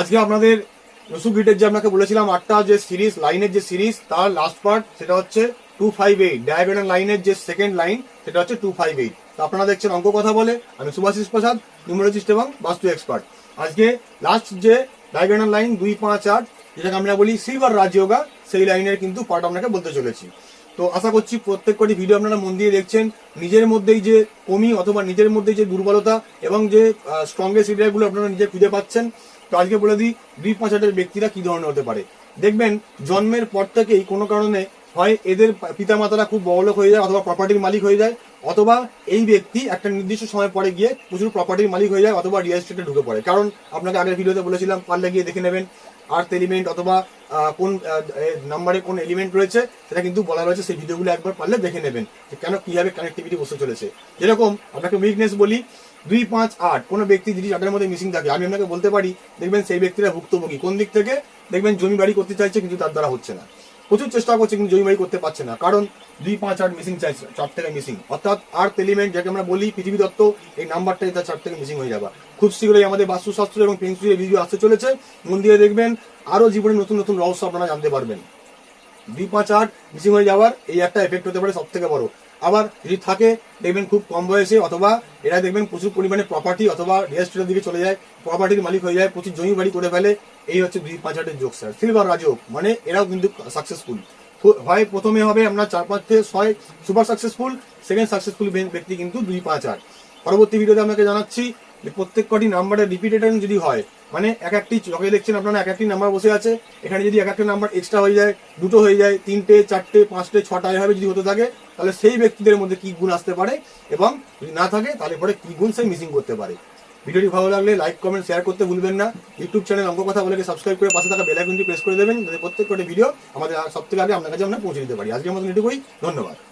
আজকে আপনাদের রসু গিটের যে আপনাকে বলেছিলাম, আটটা যে সিরিজ, লাইনের যে সিরিজ, তার লাস্ট পার্ট সেটা হচ্ছে টু ফাইভ এইট ডায়াগোনাল লাইনের যে সেকেন্ড লাইন সেটা হচ্ছে টু ফাইভ এইট তো আপনারা দেখছেন অঙ্ক কথা বলে, আমি সুভাষিস প্রসাদ নিউমোলজিস্ট এবং বাস্তু এক্সপার্ট আজকে লাস্ট যে ডায়াগোনাল লাইন দুই পাঁচ আট, যেটাকে আমরা বলি সিলভার রাজযোগা সেই লাইনের কিন্তু পার্ট আপনাকে বলতে চলেছি। তো আশা করছি প্রত্যেক কটি ভিডিও আপনারা মন দিয়ে দেখছেন, নিজের মধ্যেই যে কমি অথবা নিজের মধ্যেই যে দুর্বলতা এবং যে স্ট্রংগেস্ট এরিয়াগুলো আপনারা নিজে খুঁজে পাচ্ছেন তো আজকে বলে দিই দুই পাঁচ হাজার ব্যক্তিরা কি ধরনের হতে পারে? দেখবেন, জন্মের পর থেকেই কোনো কারণে হয় এদের পিতামাতারা খুব বড়লোক হয়ে যায় অথবা প্রপার্টির মালিক হয়ে যায়, অথবা এই ব্যক্তি একটা নির্দিষ্ট সময় পরে গিয়ে প্রচুর প্রপার্টির মালিক হয়ে যায় অথবা রিয়েল এস্টেটে ঢুকে পড়ে। কারণ আপনাকে আগের ভিডিওতে বলেছিলাম, পারলে গিয়ে দেখে নেবেন আর্থ এলিমেন্ট অথবা কোন নাম্বারে কোন এলিমেন্ট রয়েছে, সেটা কিন্তু বলা রয়েছে, সেই ভিডিওগুলো একবার পারলে দেখে নেবেন কেন কীভাবে কানেক্টিভিটি বসে চলেছে। যেরকম আপনাকে উইকনেস বলি দুই পাঁচ আট, কোনো ব্যক্তি যদি চারটার মধ্যে মিসিং থাকে, আমি আপনাকে বলতে পারি, দেখবেন সেই ব্যক্তিরা ভুক্তভোগী। কোন দিক থেকে? দেখবেন জমি বাড়ি করতে চাইছে কিন্তু তার দ্বারা হচ্ছে না। প্রচুর চেষ্টা করছে কিন্তু জমি বাড়ি করতে পারছে না। কারণ দুই পাঁচ আট মিসিং চাইছে, চার থেকে মিসিং অর্থাৎ আর্থ এলিমেন্ট যাকে আমরা বলি, পৃথিবী দত্ত, এই নাম্বারটাই তার চার থেকে মিসিং হয়ে যাবে। খুব শীঘ্রই আমাদের বাস্তুশাস্ত্র এবং পেন্সিলের ভিডিও আসতে চলেছে। মন দিয়ে দেখবেন আরও জীবনে নতুন নতুন রহস্য আপনারা জানতে পারবেন। দুই পাঁচ আট মিসিং হয়ে যাওয়ার এই একটা এফেক্ট হতে পারে সব থেকে বড়। আবার যদি থাকে, দেখবেন খুব কম বয়সে অথবা এরা দেখবেন প্রচুর পরিমাণে প্রপার্টি অথবা রিয়েল দিকে চলে যায় প্রপার্টির মালিক হয়ে যায়, প্রচুর জমি বাড়ি করে ফেলে, এই হচ্ছে দুই পাঁচ আটের যোগ স্যার সিলভার রাজক মানে এরাও কিন্তু সাকসেসফুল হয় প্রথমে হবে আমরা চার পাঁচ থেকে ছয় সুপার সাকসেসফুল সেকেন্ড সাকসেসফুল ব্যক্তি কিন্তু দুই পাঁচ আট। পরবর্তী ভিডিওতে আপনাকে জানাচ্ছি যে প্রত্যেক কটি নাম্বারের রিপিটেশন যদি হয় মানে এক একটি চোখে দেখছেন আপনারা, এক একটি নাম্বার বসে আছে। এখানে যদি এক একটা নাম্বার এক্সট্রা হয়ে যায়, দুটো হয়ে যায়, তিনটে, চারটে, পাঁচটে ছটা এভাবে যদি হতে থাকে, তাহলে সেই ব্যক্তিদের মধ্যে কি গুণ আসতে পারে? এবং যদি না থাকে, তাহলে পরে কি গুণ সেই মিসিং করতে পারে? ভিডিওটি ভালো লাগলে লাইক কমেন্ট শেয়ার করতে ভুলবেন না। ইউটিউব চ্যানেল অঙ্ক কথা বলে সাবস্ক্রাইব করে পাশে থাকা বেল আইকনটি প্রেস করে দেবেন, যাতে প্রত্যেক কটি ভিডিও আমাদের সব থেকে আগে আপনার কাছে আমরা পৌঁছে দিতে পারি। আজকের মতন এটুকুই, ধন্যবাদ।